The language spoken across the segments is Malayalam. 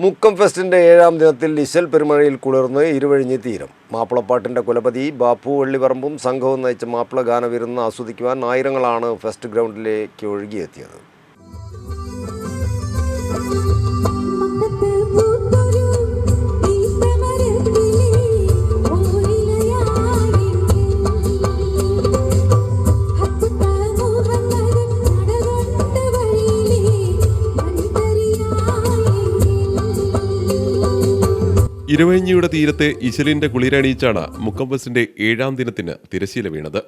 മുക്കം ഫെസ്റ്റിന്റെ ഏഴാം ദിനത്തിൽ ഇശൽ പെരുമഴയിൽ കുളിർന്ന് ഇരുവഴിഞ്ഞ് തീരം. മാപ്പിളപ്പാട്ടിന്റെ കുലപതി ബാപ്പു വള്ളിപറമ്പും സംഘവും നയിച്ച മാപ്പിള ഗാനവിരുന്ന് ആസ്വദിക്കുവാൻ ആയിരങ്ങളാണ് ഫെസ്റ്റ് ഗ്രൗണ്ടിലേക്ക് ഒഴുകിയെത്തിയത്. ഇരുവഴിഞ്ഞിയുടെ തീരത്തെ ഇശലിന്റെ കുളിരണിയിച്ചാണ് മുക്കമ്പസിന്റെ ഏഴാം ദിനത്തിന് തിരശീല വീണത്.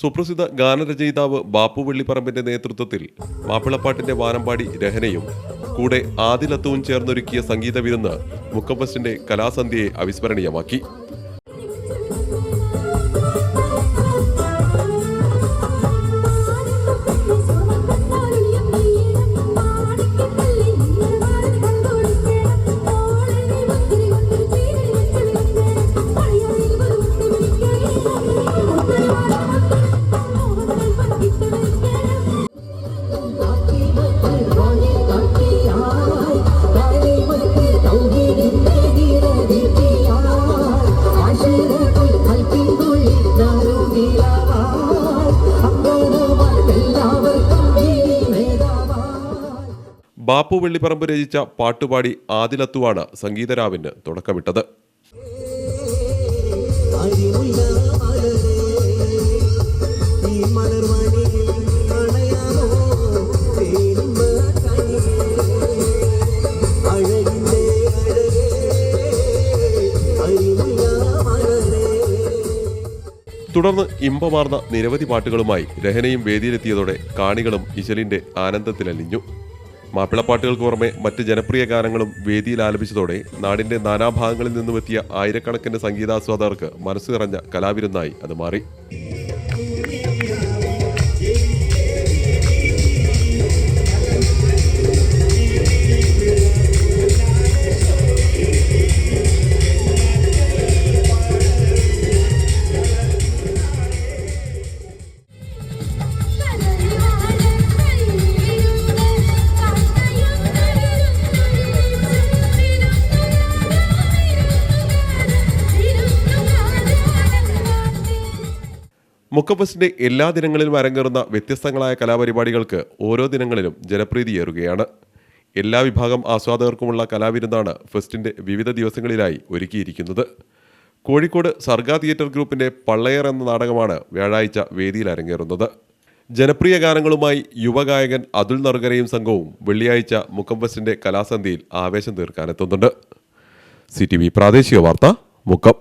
സുപ്രസിദ്ധ ഗാനരചയിതാവ് ബാപ്പു വെള്ളിപ്പറമ്പിന്റെ നേതൃത്വത്തിൽ മാപ്പിളപ്പാട്ടിന്റെ വാനമ്പാടി രഹനയും കൂടെ ആദിലത്തവും ചേർന്നൊരുക്കിയ സംഗീത വിരുന്ന് മുക്കമ്പസിന്റെ കലാസന്ധ്യയെ അവിസ്മരണീയമാക്കി. ബാപ്പു വെള്ളിപ്പറമ്പ് രചിച്ച പാട്ടുപാടി ആദിലത്തുവാണ് സംഗീതരാവിന് തുടക്കമിട്ടത്. തുടർന്ന് ഇമ്പമാർന്ന നിരവധി പാട്ടുകളുമായി രഹനയും വേദിയിലെത്തിയതോടെ കാണികളും ഇശലിന്റെ ആനന്ദത്തിലലിഞ്ഞു. മാപ്പിളപ്പാട്ടുകൾക്ക് പുറമെ മറ്റ് ജനപ്രിയ ഗാനങ്ങളും വേദിയിൽ ആലപിച്ചതോടെ നാടിന്റെ നാനാഭാഗങ്ങളിൽ നിന്നുമെത്തിയ ആയിരക്കണക്കിന് സംഗീതാസ്വാദകർക്ക് മനസ്സ് നിറഞ്ഞ കലാവിരുന്നായി അത് മാറി. മുക്കബസിന്റെ എല്ലാ ദിനങ്ങളിലും അരങ്ങേറുന്ന വ്യത്യസ്തങ്ങളായ കലാപരിപാടികൾക്ക് ഓരോ ദിനങ്ങളിലും ജനപ്രീതിയേറുകയാണ് എല്ലാ വിഭാഗം ആസ്വാദകർക്കുമുള്ള കലാവിരുന്നാണ് ഫെസ്റ്റിന്റെ വിവിധ ദിവസങ്ങളിലായി ഒരുക്കിയിരിക്കുന്നത്. കോഴിക്കോട് സർഗ തിയേറ്റർ ഗ്രൂപ്പിന്റെ പള്ളയർ എന്ന നാടകമാണ് വ്യാഴാഴ്ച വേദിയിൽ അരങ്ങേറുന്നത്. ജനപ്രിയ ഗാനങ്ങളുമായി യുവഗായകൻ അതുൽ നറുകരയും സംഘവും വെള്ളിയാഴ്ച മുക്കം കലാസന്ധിയിൽ ആവേശം തീർക്കാനെത്തുന്നുണ്ട്. സി ടി വി പ്രാദേശിക വാർത്ത മുക്കം.